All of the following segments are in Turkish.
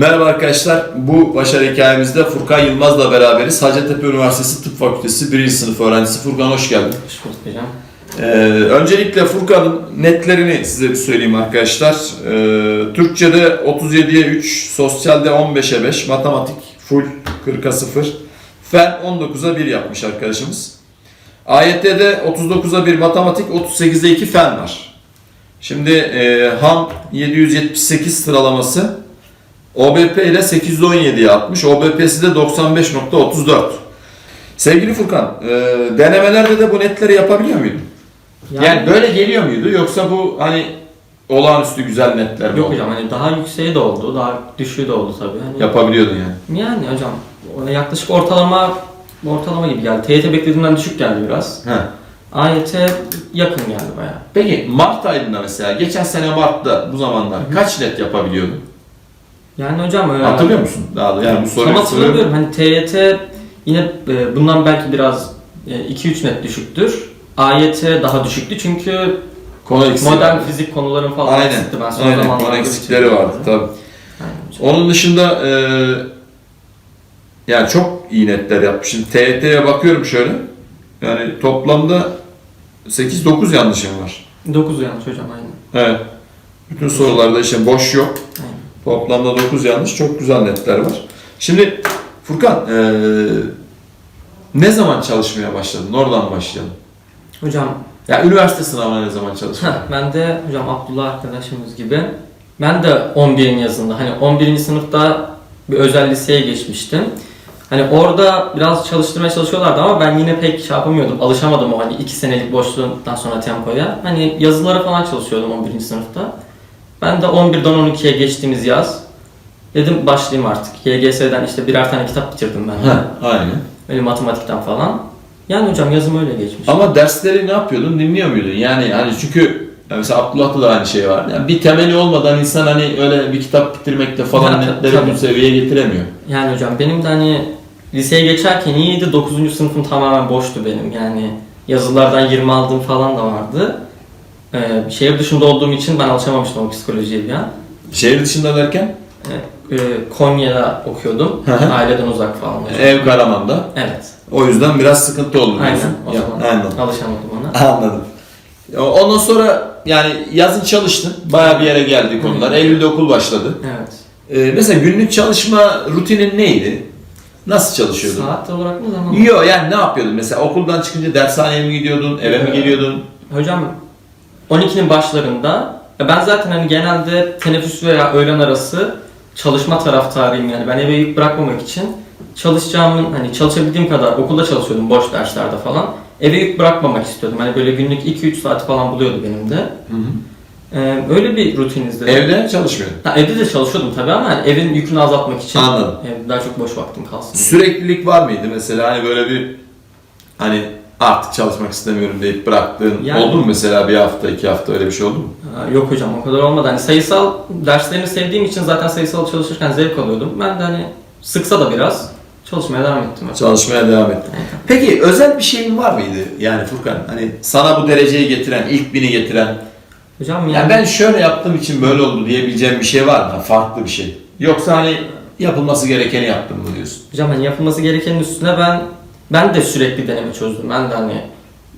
Merhaba arkadaşlar. Bu başarı hikayemizde Furkan Yılmaz'la beraberiz. Hacettepe Üniversitesi Tıp Fakültesi 1. sınıf öğrencisi. Furkan hoş geldin. Hoş bulduk hocam. Ee, öncelikle Furkan'ın netlerini size bir söyleyeyim arkadaşlar. Ee, Türkçe'de 37'ye 3, sosyalde 15'e 5, matematik full 40'a 0, fen 19'a 1 yapmış arkadaşımız. AYT'de 39'a 1 matematik, 38'e 2 fen var. Şimdi e, HAM 778 sıralaması OBP ile 817'ye atmış. OBP'si de 95.34. Sevgili Furkan, e, denemelerde de bu netleri yapabiliyor muydun? Yani, böyle geliyor muydu yoksa bu hani olağanüstü güzel netler mi Yok oldu? hocam hani daha yükseği de oldu, daha düşüğü de oldu tabii. Hani, Yapabiliyordun yani. Yani hocam ona yaklaşık ortalama ortalama gibi geldi. TYT beklediğimden düşük geldi biraz. He. AYT yakın geldi bayağı. Peki Mart ayında mesela, geçen sene Mart'ta bu zamanlar kaç net yapabiliyordun? Yani hocam e, Hatırlıyor musun? Daha da yani bu soruyu Tam hatırlamıyorum. Hani TYT yine e, bundan belki biraz e, 2-3 net düşüktür. AYT daha düşüktü çünkü Konu eksiği modern vardı. fizik konuların falan Aynen. eksikti. Ben son Aynen. zamanlarda Konu eksikleri vardı tabii. Aynen. Onun dışında e, yani çok iyi netler yapmış. Şimdi TYT'ye bakıyorum şöyle. Yani toplamda 8-9 yanlışım var. 9 yanlış hocam aynen. Evet. Bütün sorularda işte boş yok. aynen. Toplamda 9 yanlış. Çok güzel netler var. Şimdi Furkan eee, ne zaman çalışmaya başladın? Oradan başlayalım. Hocam Ya üniversite sınavına ne zaman çalıştın? Heh, ben de hocam Abdullah arkadaşımız gibi ben de 11'in yazında hani 11. sınıfta bir özel liseye geçmiştim. Hani orada biraz çalıştırmaya çalışıyorlardı ama ben yine pek şey yapamıyordum. Alışamadım o hani 2 senelik boşluğundan sonra tempoya. Hani yazılara falan çalışıyordum 11. sınıfta. Ben de 11'den 12'ye geçtiğimiz yaz dedim başlayayım artık. YGS'den işte birer tane kitap bitirdim ben. Heh, aynen. Böyle matematikten falan. Yani hocam yazım öyle geçmiş. Ama dersleri ne yapıyordun? Dinliyor muydun? Yani hani çünkü ya mesela Abdullah'ta da aynı şey var. Yani bir temeli olmadan insan hani öyle bir kitap bitirmekle falan Ya, netleri tabii. bu seviyeye getiremiyor. Yani hocam benim de hani liseye geçerken iyiydi. 9. sınıfım tamamen boştu benim. Yani yazılardan 20 aldığım falan da vardı. Ee, şehir dışında olduğum için ben alışamamıştım o psikolojiye bir an. Şehir dışında derken Ee, e, Konya'da okuyordum. Hı hı. Aileden uzak falan ev Karaman'da. Evet. O yüzden biraz sıkıntı oldu Aynen. diyorsun. O Ya, zaman aynen. alışamadım ona. Anladım. Ondan sonra yani yazın çalıştın. Bayağı bir yere geldi konular. Eylül'de okul başladı. Evet. Ee, mesela günlük çalışma rutinin neydi? Nasıl çalışıyordun? Saat olarak mı zaman? Yok yani ne yapıyordun? Mesela okuldan çıkınca dershaneye mi gidiyordun? Eve mi Evet. geliyordun? Hocam 12'nin başlarında ben zaten hani genelde teneffüs veya öğlen arası çalışma taraftarıyım yani ben eve yük bırakmamak için çalışacağımın hani çalışabildiğim kadar okulda çalışıyordum boş derslerde falan. Eve yük bırakmamak istiyordum. Hani böyle günlük 2-3 saat falan buluyordu benim de. Ee, öyle bir rutin izledim. Evde çalışmıyordun. Ha, evde de çalışıyordum tabii ama hani evin yükünü azaltmak için Anladım. daha çok boş vaktim kalsın. diye. Süreklilik var mıydı mesela hani böyle bir hani artık çalışmak istemiyorum deyip bıraktığın Yani- oldu mu mesela bir hafta iki hafta öyle bir şey oldu mu? Yok hocam o kadar olmadı. Hani sayısal derslerini sevdiğim için zaten sayısal çalışırken zevk alıyordum. Ben de hani sıksa da biraz çalışmaya devam ettim. Çalışmaya devam ettin. Peki özel bir şeyin var mıydı yani Furkan? Hani sana bu dereceyi getiren, ilk bini getiren Hocam yani, Yani ben şöyle yaptığım için böyle oldu diyebileceğim bir şey var mı? Farklı bir şey. Yoksa hani yapılması gerekeni yaptım mı diyorsun? hocam hani yapılması gerekenin üstüne ben ben de sürekli deneme çözdüm. Ben de hani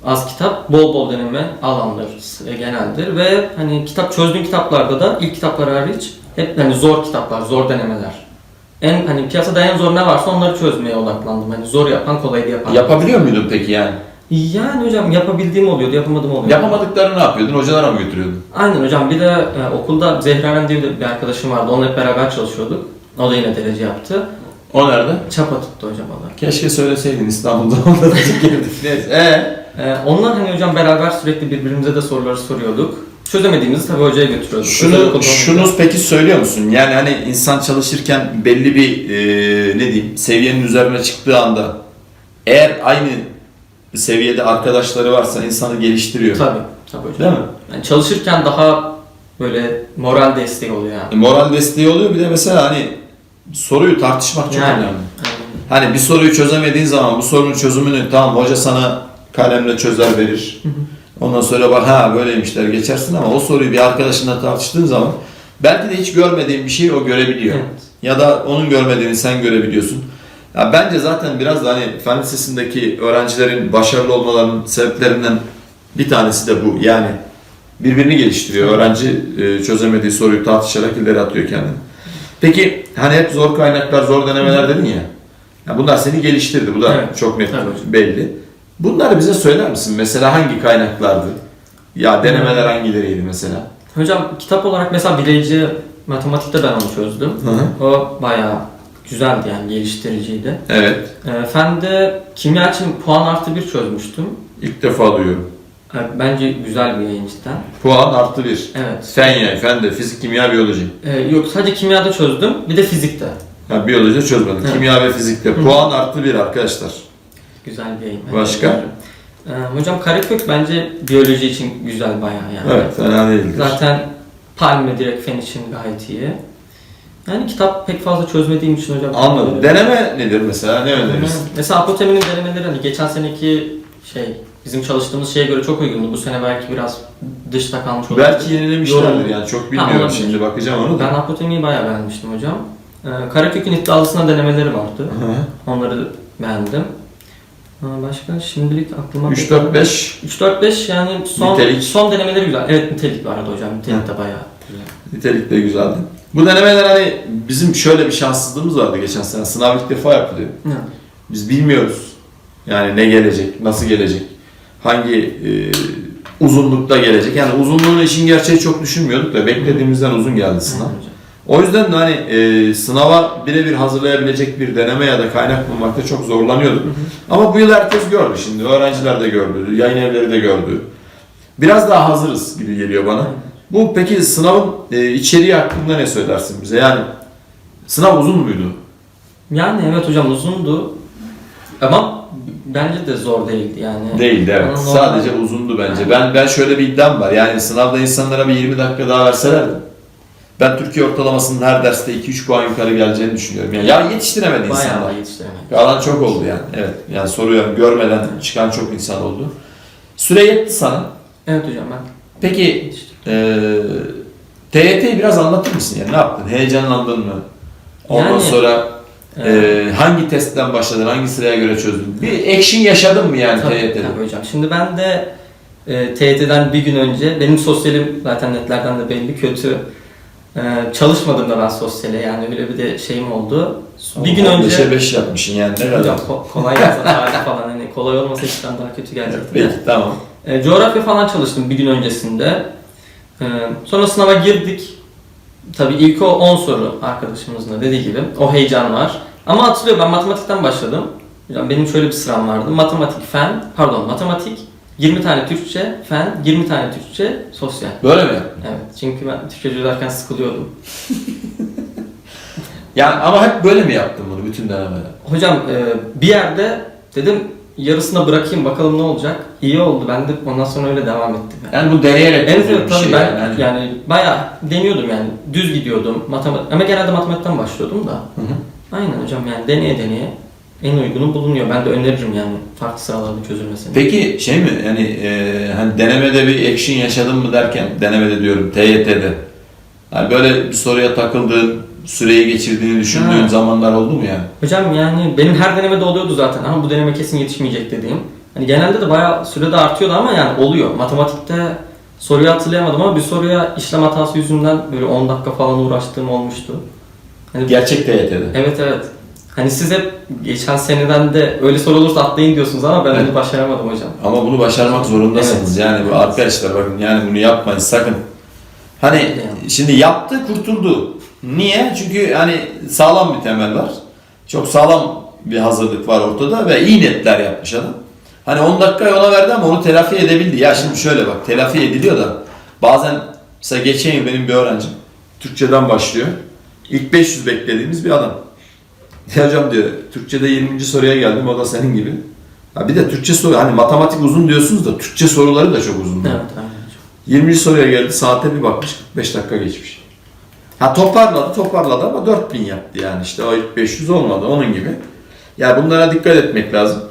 az kitap, bol bol deneme alandır e, geneldir ve hani kitap çözdüğüm kitaplarda da ilk kitaplar hariç hep hani zor kitaplar, zor denemeler. En hani piyasada en zor ne varsa onları çözmeye odaklandım. Hani zor yapan kolaydı yapan. Yapabiliyor muydun peki yani? Yani hocam yapabildiğim oluyordu, yapamadığım oluyordu. Yapamadıklarını ne yapıyordun? Hocalara mı götürüyordun? Aynen hocam. Bir de e, okulda Zehra'nın diye bir arkadaşım vardı. Onunla hep beraber çalışıyorduk. O da yine derece yaptı. O nerede? Çapa tuttu hocam o da. Keşke söyleseydin İstanbul'da onda da girdik. Neyse. Ee? E, onlar hani hocam beraber sürekli birbirimize de soruları soruyorduk. Çözemediğimizi tabii hocaya götürüyorduk. Şunu, şunu peki söylüyor musun? Yani hani insan çalışırken belli bir e, ne diyeyim seviyenin üzerine çıktığı anda eğer aynı seviyede arkadaşları varsa insanı geliştiriyor. Tabii. Tabii hocam. Değil mi? Yani çalışırken daha böyle moral desteği oluyor yani. E, moral desteği oluyor bir de mesela hani soruyu tartışmak çok Yani. önemli. Hani bir soruyu çözemediğin zaman bu sorunun çözümünü tamam hoca sana kalemle çözer verir. Hı hı. Ondan sonra bak ha böyleymişler geçersin ama o soruyu bir arkadaşınla tartıştığın zaman belki de hiç görmediğin bir şeyi o görebiliyor. Evet. ya da onun görmediğini sen görebiliyorsun. Ya bence zaten biraz da hani fen lisesindeki öğrencilerin başarılı olmalarının sebeplerinden bir tanesi de bu. Yani birbirini geliştiriyor. Öğrenci e, çözemediği soruyu tartışarak ileri atıyor kendini. Peki hani hep zor kaynaklar, zor denemeler dedin ya. ya bunlar seni geliştirdi. Bu da Evet. çok net hocam. belli. Bunları bize söyler misin? Mesela hangi kaynaklardı? Ya denemeler hangileriydi mesela? Hocam kitap olarak mesela bileyici matematikte ben onu çözdüm. Hı hı. O bayağı güzeldi yani geliştiriciydi. Evet. E, fende kimya için puan artı bir çözmüştüm. İlk defa duyuyorum. Bence güzel bir yayın cidden. Puan artı bir. Evet. Fen yani, fen de fizik, kimya, biyoloji. E, yok sadece kimyada çözdüm. Bir de fizikte. Ha, biyoloji çözmedim. Evet. Kimya ve fizikte. Puan artı bir arkadaşlar. Güzel bir yayın. Başka? E, hocam karekök bence biyoloji için güzel bayağı yani. Evet, fena değildir. Zaten Palme direkt fen için gayet iyi. Yani kitap pek fazla çözmediğim için hocam. Anladım. Deneme nedir mesela? Ne önerirsin? Mesela Apotem'in denemeleri hani geçen seneki şey bizim çalıştığımız şeye göre çok uygundu. Bu sene belki biraz dışta kalmış olabilir. Belki yenilemişlerdir yani çok Ha, bilmiyorum olabilir. şimdi bakacağım onu da. Ben Apotem'i bayağı beğenmiştim hocam. Ee, Karakök'ün iddialısına denemeleri vardı. Hı. Onları beğendim. Ha, Başka şimdilik aklıma... 3, 4, 5 3-4-5 yani son, Nitelik. son denemeleri güzel. Evet nitelik vardı hocam. Nitelik de bayağı güzel. nitelik de güzeldi. Bu denemeler hani bizim şöyle bir şanssızlığımız vardı geçen sene. Sınav ilk defa yapılıyor. Ha. Biz bilmiyoruz. Yani ne gelecek, nasıl gelecek, hangi e, uzunlukta gelecek. Yani uzunluğunu işin gerçeği çok düşünmüyorduk da beklediğimizden uzun geldi sınav. O yüzden de hani e, sınava birebir hazırlayabilecek bir deneme ya da kaynak bulmakta çok zorlanıyorduk. Ama bu yıl herkes gördü şimdi. Öğrenciler de gördü, yayın evleri de gördü. Biraz daha hazırız gibi geliyor bana. Bu peki sınavın e, içeriği hakkında ne söylersin bize? Yani sınav uzun muydu? Yani evet hocam uzundu. Ama bence de zor değildi yani. Değildi evet. Normal- Sadece uzundu bence. Ben ben şöyle bir iddiam var. Yani sınavda insanlara bir 20 dakika daha verselerdi. Ben Türkiye ortalamasının her derste 2-3 puan yukarı geleceğini düşünüyorum. Yani ya yetiştiremedi Bayağı insanlar. yetiştiremedik. Alan çok oldu yani. Evet. Yani soruyorum görmeden çıkan çok insan oldu. Süre yetti sana. Evet hocam ben Peki eee TYT'yi biraz anlatır mısın? Yani ne yaptın? Heyecanlandın mı? Ondan Yani, sonra Ee, hangi testten başladın? Hangi sıraya göre çözdün? Bir action yaşadın mı yani Tabii, TYT'de? tabii hocam. Şimdi ben de e, TYT'den bir gün önce, benim sosyalim zaten netlerden de belli kötü. E, çalışmadım da ben sosyale yani öyle bir de şeyim oldu. Bir gün önce... 5'e 5 yapmışsın yani ne kadar? Ko- kolay tarih falan hani kolay olmasa işten daha kötü gelecekti. de. Peki tamam. E, coğrafya falan çalıştım bir gün öncesinde. E, sonra sınava girdik. Tabii ilk o 10 soru arkadaşımızın da dediği gibi. O heyecan var. Ama hatırlıyorum ben matematikten başladım. Hocam benim şöyle bir sıram vardı. Matematik, fen, pardon matematik, 20 tane Türkçe, fen, 20 tane Türkçe, sosyal. Böyle mi? Evet çünkü ben Türkçe çözerken sıkılıyordum. Yani ama hep böyle mi yaptın bunu bütün denemeler? Hocam e, bir yerde dedim yarısına bırakayım bakalım ne olacak. İyi oldu ben de ondan sonra öyle devam ettim. Yani. Yani bu deneyerek evet bir tabii şey ben yani. Yani bayağı deniyordum yani düz gidiyordum matematik ama genelde matematikten başlıyordum da. Hı hı. Aynen hocam yani deneye deneye en uygunu bulunuyor. Ben de öneririm yani farklı sıralarda çözülmesini. Peki şey mi yani e, hani denemede bir action yaşadın mı derken denemede diyorum TYT'de. Yani böyle bir soruya takıldığın, süreyi geçirdiğini düşündüğün Ha. zamanlar oldu mu yani? Hocam yani benim her denemede oluyordu zaten ama bu deneme kesin yetişmeyecek dediğim. Hani genelde de bayağı sürede artıyordu ama yani oluyor. Matematikte soruyu hatırlayamadım ama bir soruya işlem hatası yüzünden böyle 10 dakika falan uğraştığım olmuştu. Hani Gerçek TYT'de. Evet evet. Hani siz hep geçen seneden de öyle soru olursa atlayın diyorsunuz ama ben onu başaramadım hocam. Ama bunu başarmak zorundasınız. Evet. Yani bu arkadaşlar bakın yani bunu yapmayın sakın. Hani Yani. şimdi yaptı kurtuldu. Niye? Çünkü hani sağlam bir temel var. Çok sağlam bir hazırlık var ortada ve iyi netler yapmış adam. Hani 10 dakika ona verdi ama onu telafi edebildi. Ya şimdi şöyle bak telafi ediliyor da bazen mesela geçen yıl benim bir öğrencim Türkçeden başlıyor. İlk 500 beklediğimiz bir adam. Ya hocam diyor Türkçede 20. soruya geldim o da senin gibi. Ha bir de Türkçe soru hani matematik uzun diyorsunuz da Türkçe soruları da çok uzun. Evet aynen hocam. 20. soruya geldi saate bir bakmış 45 dakika geçmiş. Ha toparladı toparladı ama 4000 yaptı yani işte o ilk 500 olmadı onun gibi. Ya bunlara dikkat etmek lazım.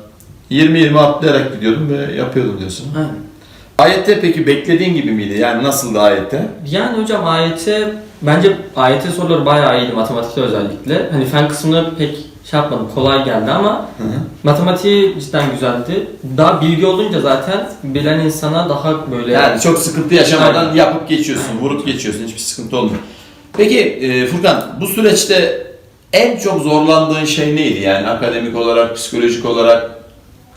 20-20 atlayarak gidiyordum ve yapıyordum diyorsun. Aynen. AYT peki beklediğin gibi miydi? Yani nasıldı AYT? Yani hocam AYT Bence AYT soruları bayağı iyiydi matematikte özellikle. Hani fen kısmını pek şey yapmadım, kolay geldi ama Hı hı. matematiği cidden güzeldi. Daha bilgi olunca zaten bilen insana daha böyle... Yani çok sıkıntı yaşamadan yapıp geçiyorsun, vurup geçiyorsun. Hiçbir sıkıntı olmuyor. Peki e, Furkan bu süreçte en çok zorlandığın şey neydi? Yani akademik olarak, psikolojik olarak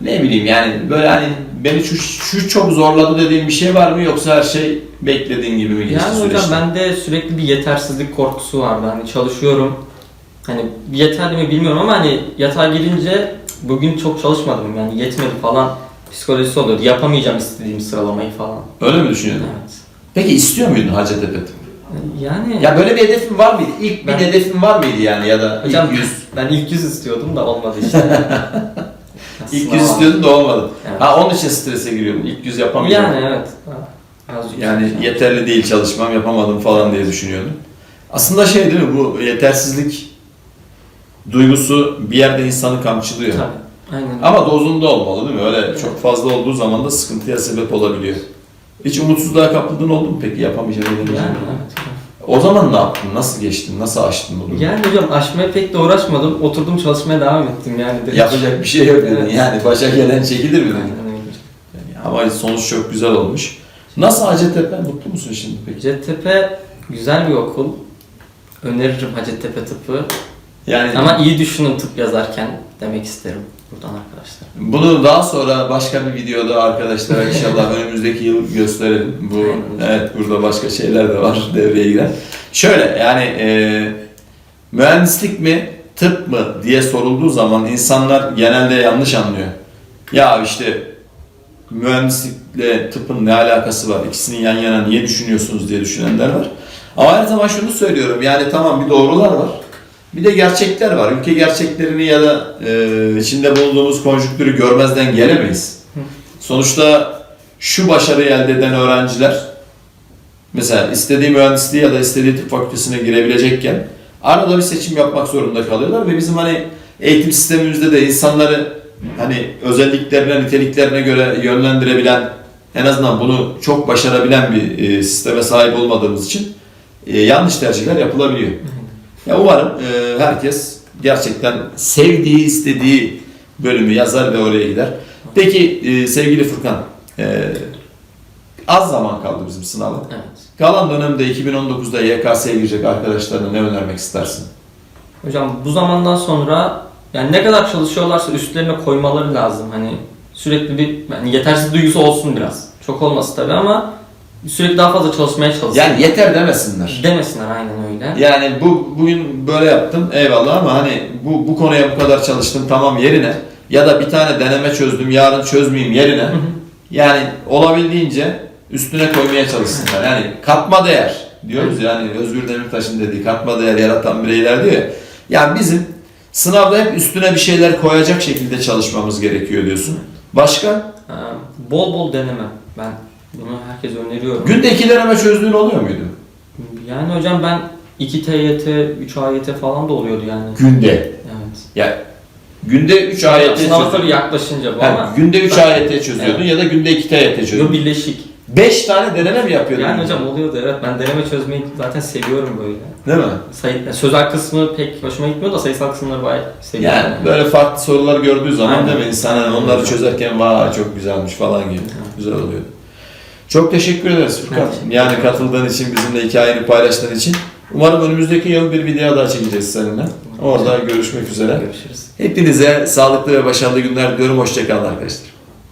ne bileyim yani böyle hani beni şu, şu çok zorladı dediğin bir şey var mı yoksa her şey beklediğin gibi mi geçti Yani süreçte? hocam bende sürekli bir yetersizlik korkusu vardı. Hani çalışıyorum. Hani yeterli mi bilmiyorum ama hani yatağa girince bugün çok çalışmadım yani yetmedi falan psikolojisi oluyordu. Yapamayacağım istediğim sıralamayı falan. Öyle mi düşünüyordun? Evet. Peki istiyor muydun Hacettepe? Yani Ya böyle bir hedefin var mıydı? İlk Ben- bir hedefin var mıydı yani ya da hocam ilk yüz? ben ilk yüz istiyordum da olmadı işte. İlk Sınav yüz aldım. istiyordun da olmadı. Evet. Ha onun için strese giriyordun. İlk yüz yapamayacağım. Yani evet. Birazcık Yani şey. yeterli değil çalışmam yapamadım falan diye düşünüyordum. Aslında şey değil mi bu yetersizlik duygusu bir yerde insanı kamçılıyor. Tabii. Aynen. Ama dozunda olmalı değil mi? Öyle çok fazla olduğu zaman da sıkıntıya sebep olabiliyor. Hiç umutsuzluğa kapıldın oldu mu peki yapamayacağım yani edemeyeceğim? evet. O zaman ne yaptın? Nasıl geçtin? Nasıl aştın bu durumu? Yani hocam aşmaya pek de uğraşmadım. Oturdum çalışmaya devam ettim yani. direkt. Yapacak bir şey yok dedin. Evet. Yani başa gelen çekilir mi dedin? Öyle. Ama sonuç çok güzel olmuş. Nasıl Hacettepe? Mutlu musun şimdi peki? Hacettepe güzel bir okul. Öneririm Hacettepe tıpı. Yani Ama iyi düşünün tıp yazarken demek isterim buradan arkadaşlar. Bunu daha sonra başka bir videoda arkadaşlara inşallah önümüzdeki yıl gösterelim. Bu Aynen. evet burada başka şeyler de var devreye giren. Şöyle yani e, mühendislik mi tıp mı diye sorulduğu zaman insanlar genelde yanlış anlıyor. Ya işte mühendislikle tıpın ne alakası var? İkisini yan yana niye düşünüyorsunuz diye düşünenler var. Ama her zaman şunu söylüyorum. Yani tamam bir doğrular var. Bir de gerçekler var. Ülke gerçeklerini ya da e, içinde bulunduğumuz konjüktürü görmezden gelemeyiz. Sonuçta şu başarıyı elde eden öğrenciler mesela istediği mühendisliği ya da istediği tıp fakültesine girebilecekken arada bir seçim yapmak zorunda kalıyorlar ve bizim hani eğitim sistemimizde de insanları hani özelliklerine, niteliklerine göre yönlendirebilen en azından bunu çok başarabilen bir e, sisteme sahip olmadığımız için e, yanlış tercihler yapılabiliyor. Ya umarım e, herkes gerçekten sevdiği, istediği bölümü yazar ve oraya gider. Peki e, sevgili Furkan, e, az zaman kaldı bizim sınava. Evet. Kalan dönemde 2019'da YKS'ye girecek arkadaşlarına ne önermek istersin? Hocam bu zamandan sonra yani ne kadar çalışıyorlarsa üstlerine koymaları lazım. Hani sürekli bir yani yetersiz duygusu olsun biraz. Çok olması tabii ama sürekli daha fazla çalışmaya çalışsın. Yani yeter demesinler. Demesinler aynen öyle. Yani bu bugün böyle yaptım eyvallah ama hani bu bu konuya bu kadar çalıştım tamam yerine ya da bir tane deneme çözdüm yarın çözmeyeyim yerine Hı hı. yani olabildiğince üstüne koymaya çalışsınlar. Yani katma değer diyoruz ya hani Özgür Demirtaş'ın dediği katma değer yaratan bireyler diyor ya. Yani bizim sınavda hep üstüne bir şeyler koyacak şekilde çalışmamız gerekiyor diyorsun. Başka? Ee, bol bol deneme. Ben bunu herkese öneriyorum. Günde iki deneme çözdüğün oluyor muydu? Yani hocam ben 2 TYT, 3 AYT falan da oluyordu yani. Günde. Evet. Ya günde 3 ayet Sınava tabii çözüyordun. yaklaşınca bu Ha, ama. günde 3 Ben- ayet çözüyordun ya da günde 2 ayet Yo çözüyordun. birleşik. 5 tane deneme mi yapıyordun? Yani hocam oluyordu evet. Ben deneme çözmeyi zaten seviyorum böyle. Değil mi? Sayı, yani sözel kısmı pek hoşuma gitmiyor da sayısal kısımları bayağı seviyorum. Yani böyle farklı sorular gördüğü zaman Aynen. değil mi insan hani onları çözerken vay çok güzelmiş falan gibi. Güzel oluyor. Çok teşekkür ederiz Furkan. Yani katıldığın için, bizimle hikayeni paylaştığın için. Umarım önümüzdeki yıl bir video daha çekeceğiz seninle. Orada görüşmek üzere. Görüşürüz. Hepinize sağlıklı ve başarılı günler diliyorum. Hoşçakalın arkadaşlar.